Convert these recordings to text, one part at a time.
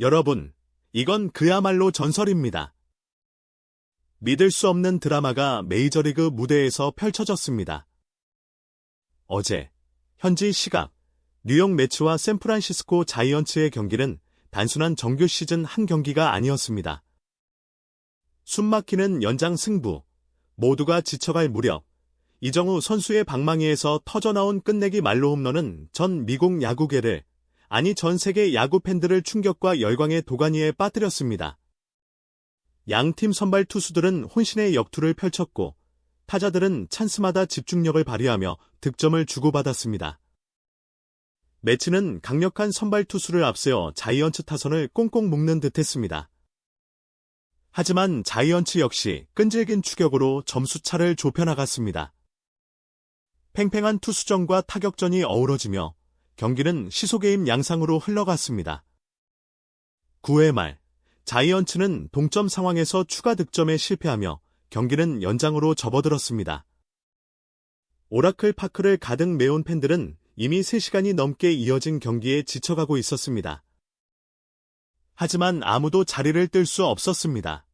여러분, 이건 그야말로 전설입니다. 믿을 수 없는 드라마가 메이저리그 무대에서 펼쳐졌습니다. 어제, 현지 시각, 뉴욕 매츠와 샌프란시스코 자이언츠의 경기는 단순한 정규 시즌 한 경기가 아니었습니다. 숨막히는 연장 승부, 모두가 지쳐갈 무렵, 이정우 선수의 방망이에서 터져나온 끝내기 말로 홈런은 전 미국 야구계를, 아니 전 세계 야구 팬들을 충격과 열광의 도가니에 빠뜨렸습니다. 양팀 선발 투수들은 혼신의 역투를 펼쳤고, 타자들은 찬스마다 집중력을 발휘하며 득점을 주고받았습니다. 매치는 강력한 선발 투수를 앞세워 자이언츠 타선을 꽁꽁 묶는 듯했습니다. 하지만 자이언츠 역시 끈질긴 추격으로 점수차를 좁혀나갔습니다. 팽팽한 투수전과 타격전이 어우러지며 경기는 시소게임 양상으로 흘러갔습니다. 9회 말 자이언츠는 동점 상황에서 추가 득점에 실패하며 경기는 연장으로 접어들었습니다. 오라클 파크를 가득 메운 팬들은 이미 3시간이 넘게 이어진 경기에 지쳐가고 있었습니다. 하지만 아무도 자리를 뜰 수 없었습니다.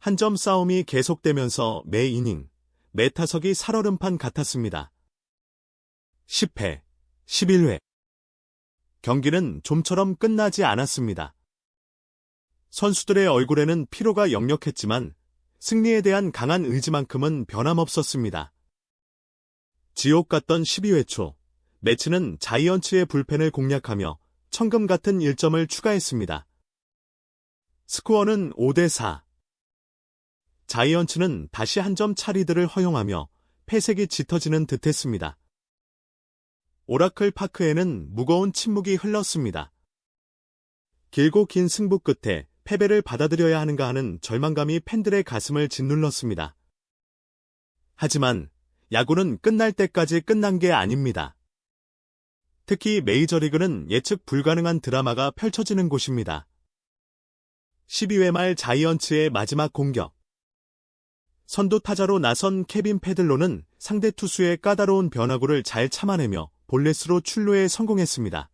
한 점 싸움이 계속되면서 매 이닝, 매 타석이 살얼음판 같았습니다. 10회, 11회. 경기는 좀처럼 끝나지 않았습니다. 선수들의 얼굴에는 피로가 역력했지만 승리에 대한 강한 의지만큼은 변함없었습니다. 지옥 같던 12회 초, 매치는 자이언츠의 불펜을 공략하며 청금 같은 1점을 추가했습니다. 스코어는 5대4. 자이언츠는 다시 한 점 차리들을 허용하며 패색이 짙어지는 듯했습니다. 오라클 파크에는 무거운 침묵이 흘렀습니다. 길고 긴 승부 끝에 패배를 받아들여야 하는가 하는 절망감이 팬들의 가슴을 짓눌렀습니다. 하지만 야구는 끝날 때까지 끝난 게 아닙니다. 특히 메이저리그는 예측 불가능한 드라마가 펼쳐지는 곳입니다. 12회 말 자이언츠의 마지막 공격. 선두 타자로 나선 케빈 페들로는 상대 투수의 까다로운 변화구를 잘 참아내며 볼넷으로 출루에 성공했습니다.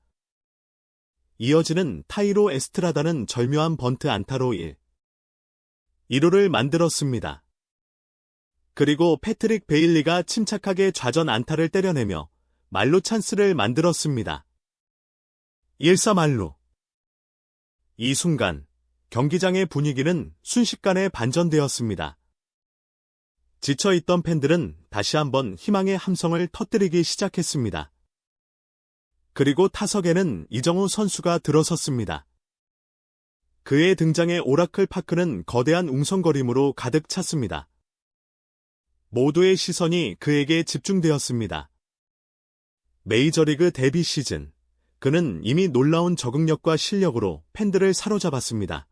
이어지는 타이로 에스트라다는 절묘한 번트 안타로 1. 1호를 만들었습니다. 그리고 패트릭 베일리가 침착하게 좌전 안타를 때려내며 말로 찬스를 만들었습니다. 1사 말로 이 순간 경기장의 분위기는 순식간에 반전되었습니다. 지쳐있던 팬들은 다시 한번 희망의 함성을 터뜨리기 시작했습니다. 그리고 타석에는 이정우 선수가 들어섰습니다. 그의 등장에 오라클 파크는 거대한 웅성거림으로 가득 찼습니다. 모두의 시선이 그에게 집중되었습니다. 메이저리그 데뷔 시즌, 그는 이미 놀라운 적응력과 실력으로 팬들을 사로잡았습니다.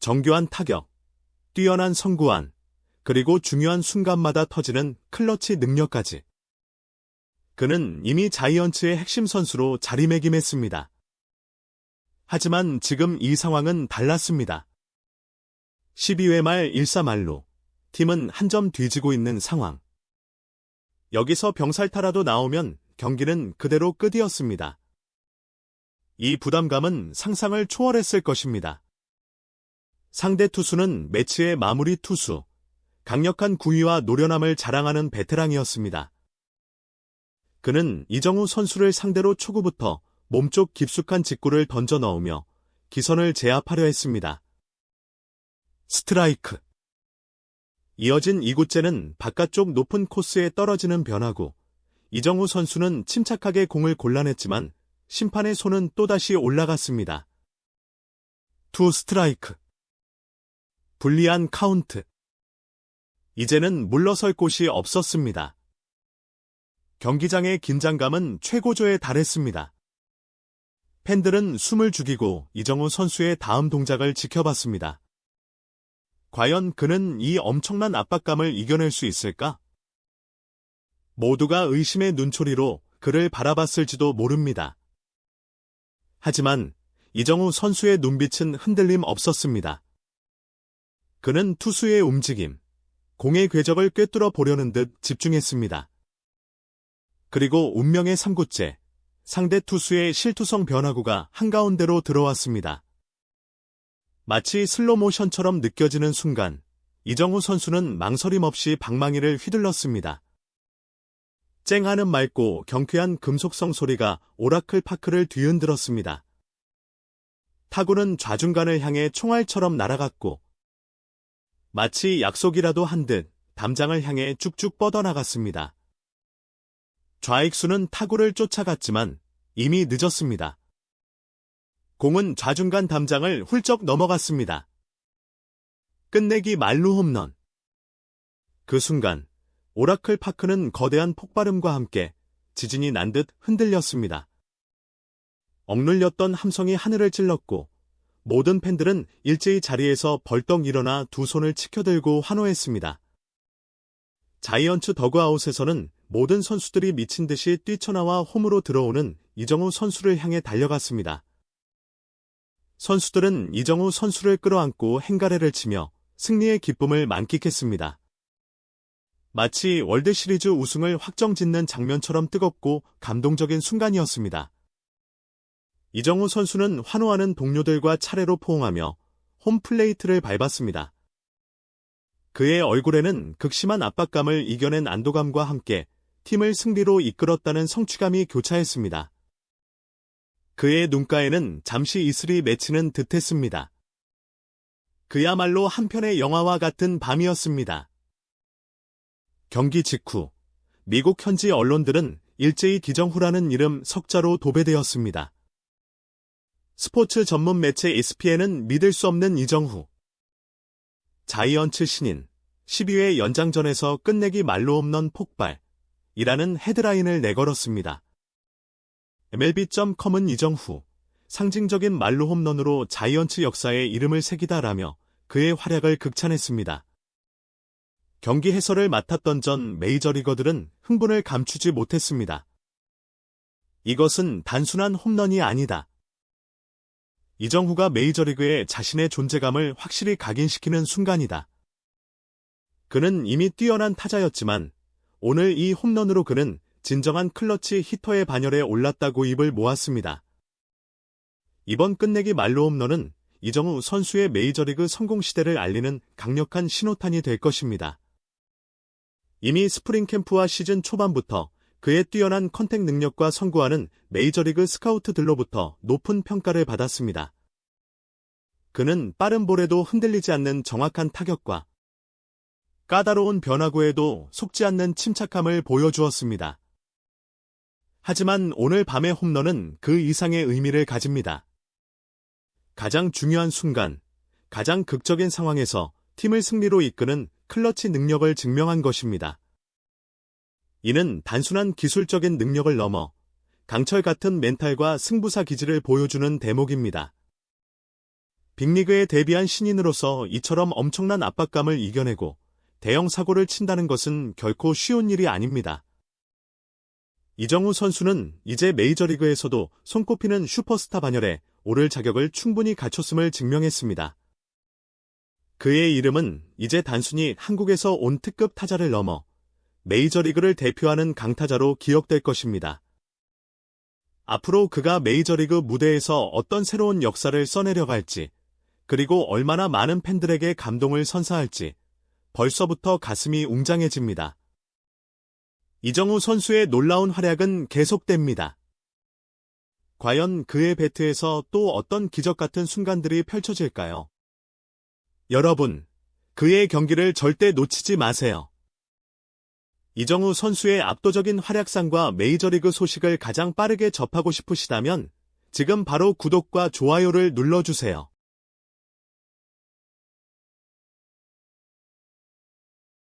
정교한 타격, 뛰어난 선구안, 그리고 중요한 순간마다 터지는 클러치 능력까지. 그는 이미 자이언츠의 핵심 선수로 자리매김했습니다. 하지만 지금 이 상황은 달랐습니다. 12회 말 1사말로 팀은 한 점 뒤지고 있는 상황. 여기서 병살타라도 나오면 경기는 그대로 끝이었습니다. 이 부담감은 상상을 초월했을 것입니다. 상대 투수는 매치의 마무리 투수, 강력한 구위와 노련함을 자랑하는 베테랑이었습니다. 그는 이정우 선수를 상대로 초구부터 몸쪽 깊숙한 직구를 던져 넣으며 기선을 제압하려 했습니다. 스트라이크 이어진 2구째는 바깥쪽 높은 코스에 떨어지는 변화구. 이정우 선수는 침착하게 공을 골라냈지만 심판의 손은 또다시 올라갔습니다. 투 스트라이크. 불리한 카운트. 이제는 물러설 곳이 없었습니다. 경기장의 긴장감은 최고조에 달했습니다. 팬들은 숨을 죽이고 이정우 선수의 다음 동작을 지켜봤습니다. 과연 그는 이 엄청난 압박감을 이겨낼 수 있을까? 모두가 의심의 눈초리로 그를 바라봤을지도 모릅니다. 하지만 이정우 선수의 눈빛은 흔들림 없었습니다. 그는 투수의 움직임, 공의 궤적을 꿰뚫어 보려는 듯 집중했습니다. 그리고 운명의 3구째, 상대 투수의 실투성 변화구가 한가운데로 들어왔습니다. 마치 슬로모션처럼 느껴지는 순간 이정우 선수는 망설임 없이 방망이를 휘둘렀습니다. 쨍하는 맑고 경쾌한 금속성 소리가 오라클 파크를 뒤흔들었습니다. 타구는 좌중간을 향해 총알처럼 날아갔고 마치 약속이라도 한 듯 담장을 향해 쭉쭉 뻗어나갔습니다. 좌익수는 타구를 쫓아갔지만 이미 늦었습니다. 공은 좌중간 담장을 훌쩍 넘어갔습니다. 끝내기 말루 홈런. 그 순간 오라클 파크는 거대한 폭발음과 함께 지진이 난 듯 흔들렸습니다. 억눌렸던 함성이 하늘을 찔렀고 모든 팬들은 일제히 자리에서 벌떡 일어나 두 손을 치켜들고 환호했습니다. 자이언츠 더그아웃에서는 모든 선수들이 미친 듯이 뛰쳐나와 홈으로 들어오는 이정우 선수를 향해 달려갔습니다. 선수들은 이정우 선수를 끌어안고 행가래를 치며 승리의 기쁨을 만끽했습니다. 마치 월드시리즈 우승을 확정짓는 장면처럼 뜨겁고 감동적인 순간이었습니다. 이정우 선수는 환호하는 동료들과 차례로 포옹하며 홈플레이트를 밟았습니다. 그의 얼굴에는 극심한 압박감을 이겨낸 안도감과 함께 팀을 승리로 이끌었다는 성취감이 교차했습니다. 그의 눈가에는 잠시 이슬이 맺히는 듯했습니다. 그야말로 한편의 영화와 같은 밤이었습니다. 경기 직후 미국 현지 언론들은 일제히 기정후라는 이름 석자로 도배되었습니다. 스포츠 전문 매체 ESPN은 믿을 수 없는 이정후. 자이언츠 신인 12회 연장전에서 끝내기 말로 없는 폭발. 이라는 헤드라인을 내걸었습니다. MLB.com은 이정후, 상징적인 말로 홈런으로 자이언츠 역사에 이름을 새기다라며 그의 활약을 극찬했습니다. 경기 해설을 맡았던 전 메이저리거들은 흥분을 감추지 못했습니다. 이것은 단순한 홈런이 아니다. 이정후가 메이저리그에 자신의 존재감을 확실히 각인시키는 순간이다. 그는 이미 뛰어난 타자였지만 오늘 이 홈런으로 그는 진정한 클러치 히터의 반열에 올랐다고 입을 모았습니다. 이번 끝내기 말로 홈런은 이정후 선수의 메이저리그 성공 시대를 알리는 강력한 신호탄이 될 것입니다. 이미 스프링 캠프와 시즌 초반부터 그의 뛰어난 컨택 능력과 선구하는 메이저리그 스카우트들로부터 높은 평가를 받았습니다. 그는 빠른 볼에도 흔들리지 않는 정확한 타격과 까다로운 변화구에도 속지 않는 침착함을 보여주었습니다. 하지만 오늘 밤의 홈런은 그 이상의 의미를 가집니다. 가장 중요한 순간, 가장 극적인 상황에서 팀을 승리로 이끄는 클러치 능력을 증명한 것입니다. 이는 단순한 기술적인 능력을 넘어 강철 같은 멘탈과 승부사 기질을 보여주는 대목입니다. 빅리그에 데뷔한 신인으로서 이처럼 엄청난 압박감을 이겨내고 대형 사고를 친다는 것은 결코 쉬운 일이 아닙니다. 이정우 선수는 이제 메이저리그에서도 손꼽히는 슈퍼스타 반열에 오를 자격을 충분히 갖췄음을 증명했습니다. 그의 이름은 이제 단순히 한국에서 온 특급 타자를 넘어 메이저리그를 대표하는 강타자로 기억될 것입니다. 앞으로 그가 메이저리그 무대에서 어떤 새로운 역사를 써내려갈지, 그리고 얼마나 많은 팬들에게 감동을 선사할지 벌써부터 가슴이 웅장해집니다. 이정우 선수의 놀라운 활약은 계속됩니다. 과연 그의 배트에서 또 어떤 기적 같은 순간들이 펼쳐질까요? 여러분, 그의 경기를 절대 놓치지 마세요. 이정우 선수의 압도적인 활약상과 메이저리그 소식을 가장 빠르게 접하고 싶으시다면 지금 바로 구독과 좋아요를 눌러주세요.